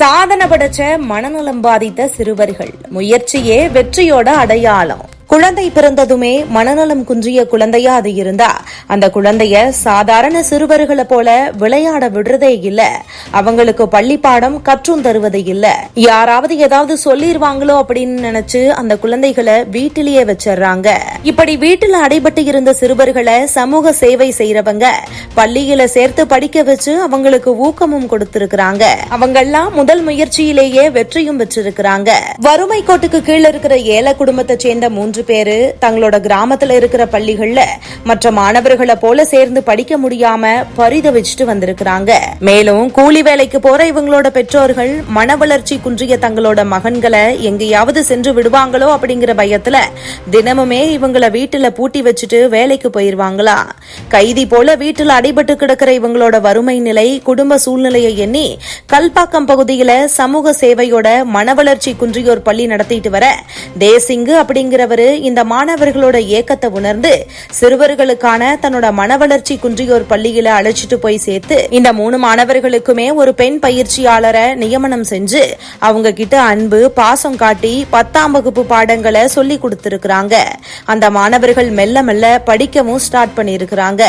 சாதனை படைச்ச மனநலம் பாதித்த சிறுவர்கள். முயற்சியே வெற்றியோட அடையாளம். குழந்தை பிறந்ததுமே மனநலம் குன்றிய குழந்தையா அது இருந்தா அந்த குழந்தைய சாதாரண சிறுவர்களை போல விளையாட விடுறதே இல்ல. அவங்களுக்கு பள்ளி பாடம் கற்றும் தருவதே இல்ல. யாராவது ஏதாவது சொல்லிருவாங்களோ அப்படின்னு நினைச்சு அந்த குழந்தைகளை வீட்டிலேயே வச்சிடுறாங்க இப்படி வீட்டுல அடைபட்டு இருந்த சிறுவர்களை சமூக சேவை செய்யறவங்க பள்ளியில சேர்த்து படிக்க வச்சு அவங்களுக்கு ஊக்கமும் கொடுத்திருக்கிறாங்க. அவங்கெல்லாம் முதல் முயற்சியிலேயே வெற்றியும் பெற்றிருக்கிறாங்க. வறுமை கோட்டுக்கு கீழே இருக்கிற ஏழை குடும்பத்தை சேர்ந்த மூன்று பேரு தங்களோட கிராமத்துல இருக்கிற பள்ளிகள்ல மற்ற மாணவர் மாணவர்களை போல சேர்ந்து படிக்க முடியாம பரிதவிச்சுட்டு வந்திருக்கிறாங்க. மேலும் கூலி வேலைக்கு போற இவங்களோட பெற்றோர்கள் மன வளர்ச்சி குன்றிய தங்களோட மகன்களை எங்கேயாவது சென்று விடுவாங்களோ அப்படிங்கிற பயத்துல தினமுமே இவங்கள வீட்டுல பூட்டி வச்சுட்டு வேலைக்கு போயிருவாங்களா? கைதி போல வீட்டுல அடைபட்டு கிடக்கிற இவங்களோட வறுமை நிலை குடும்ப சூழ்நிலையை எண்ணி கல்பாக்கம் பகுதியில சமூக சேவையோட மன வளர்ச்சி குன்றியோர் பள்ளி நடத்திட்டு வர தேசிங்கு அப்படிங்கிறவரு இந்த மாணவர்களோட ஏக்கத்தை உணர்ந்து சிறுவர்களுக்கான தன்னோட மன வளர்ச்சி குன்றியோர் பள்ளியில அழைச்சிட்டு போய் சேர்த்து இந்த மூணு மாணவர்களுக்குமே ஒரு பெண் பயிற்சியாளரை நியமனம் செஞ்சு அவங்க கிட்ட அன்பு பாசம் காட்டி பத்தாம் வகுப்பு பாடங்களை சொல்லி கொடுத்திருக்கிறாங்க. அந்த மாணவர்கள் மெல்ல மெல்ல படிக்கவும் ஸ்டார்ட் பண்ணியிருக்கிறாங்க.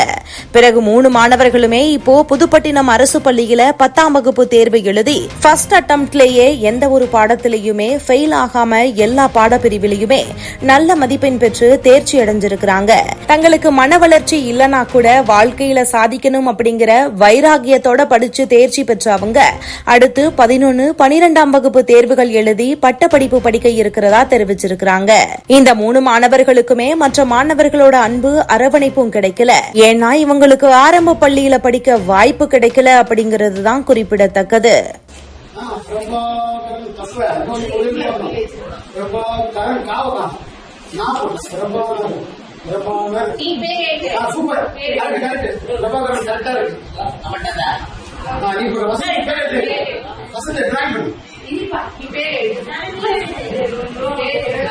பிறகு மூணு மாணவர்களுமே இப்போ புதுப்பட்டினம் அரசு பள்ளியில பத்தாம் வகுப்பு தேர்வு எழுதி ஃபர்ஸ்ட் அட்டம்ப்ட்லேயே எந்த ஒரு பாடத்திலையுமே ஃபெயில் ஆகாம எல்லா பாடப்பிரிவிலையுமே நல்ல மதிப்பெண் பெற்று தேர்ச்சி அடைஞ்சிருக்கிறாங்க. தங்களுக்கு மன வளர்ச்சி இல்லனா கூட வாழ்க்கையில சாதிக்கணும் அப்படிங்கிற வைராகியத்தோட படிச்சு தேர்ச்சி பெற்ற அவங்க. அடுத்து பதினொன்னு பனிரெண்டாம் வகுப்பு தேர்வுகள் எழுதி பட்டப்படிப்பு படிக்க இருக்கிறதா தெரிவிச்சிருக்கிறாங்க. இந்த மூணு மாணவர்களுக்குமே மற்ற மாணவர்களோட அன்பு அரவணைப்பும் கிடைக்கல. ஏன்னா இவங்களுக்கு ஆரம்ப பள்ளியில படிக்க வாய்ப்பு கிடைக்கல அப்படிங்கிறது தான் குறிப்பிடத்தக்கது. பிரபாகரன் தப்ப பிரபாகரன் காவகா நான் பிரபாகரன் பிரபாகரன் ஆ, சூப்பர் கரெக்ட் கரெக்ட் பிரபாகரன் கரெக்டா இருக்கு ஆ, நீ இப்ப வசந்த் பேர் எழுது. வசந்த் டிராயிங் பண்ணு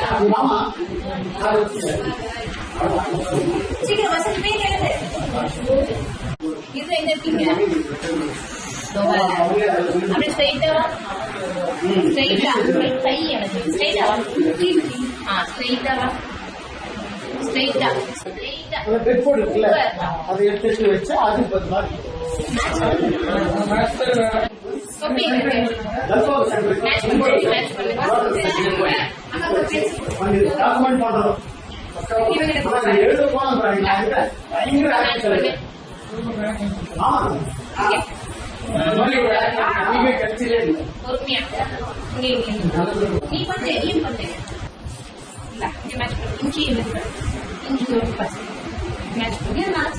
அது மாமா அது சீக்கிரம் வசதி போய் எழுது இது எங்க இருக்கீங்க இதோ வரேன். அப்படியே ஸ்ட்ரைட்டா வா ஸ்ட்ரைட்டா கை எனக்கு ஸ்ட்ரைட்டா வா ஆ ஸ்ட்ரைட்டா வா ஸ்ட்ரைட்டா ஸ்ட்ரைட்டா அந்த பெட் போர்டு இருக்குல்ல அதை எடுத்து வச்சு அது டாக்குமெண்ட் பண்றோம் எழுத பயங்கர. ஆமா பண்ணு நீ பண்ணு இல்ல இங்க மேட்ச் பண்ணு இஞ்சி இருக்கு இஞ்சி ஒரு பசு மேட்ச் பண்ணி நான்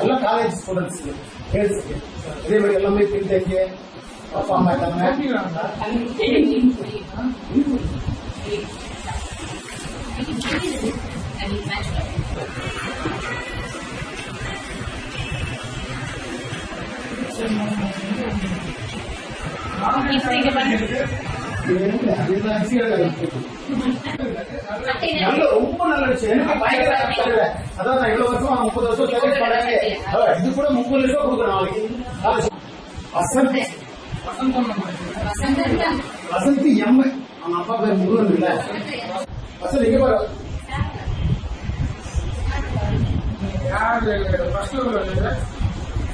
அப்பா காலேஜ் ஸ்டூடெண்ட்ஸ் இதே மாதிரி எல்லாமே பின்தங்கி அப்பா அம்மா எல்லாமே நல்ல ரொம்ப நல்ல விஷயம் எனக்கு பயங்கர ஆச்சரியம். அதான் நான் இவ்வளவு வருஷமா முப்பது வருஷம் சர்வீஸ் பண்ணேன் அஹ், இது கூட முப்பது லட்சம் கொடுக்கணும் நாளைக்கு. வசந்த். வசந்த் எம். அவங்க அப்பா பேர் முருகன் இல்ல. வசந்த் இங்க பாரு. சரண்டர் சரண்யா.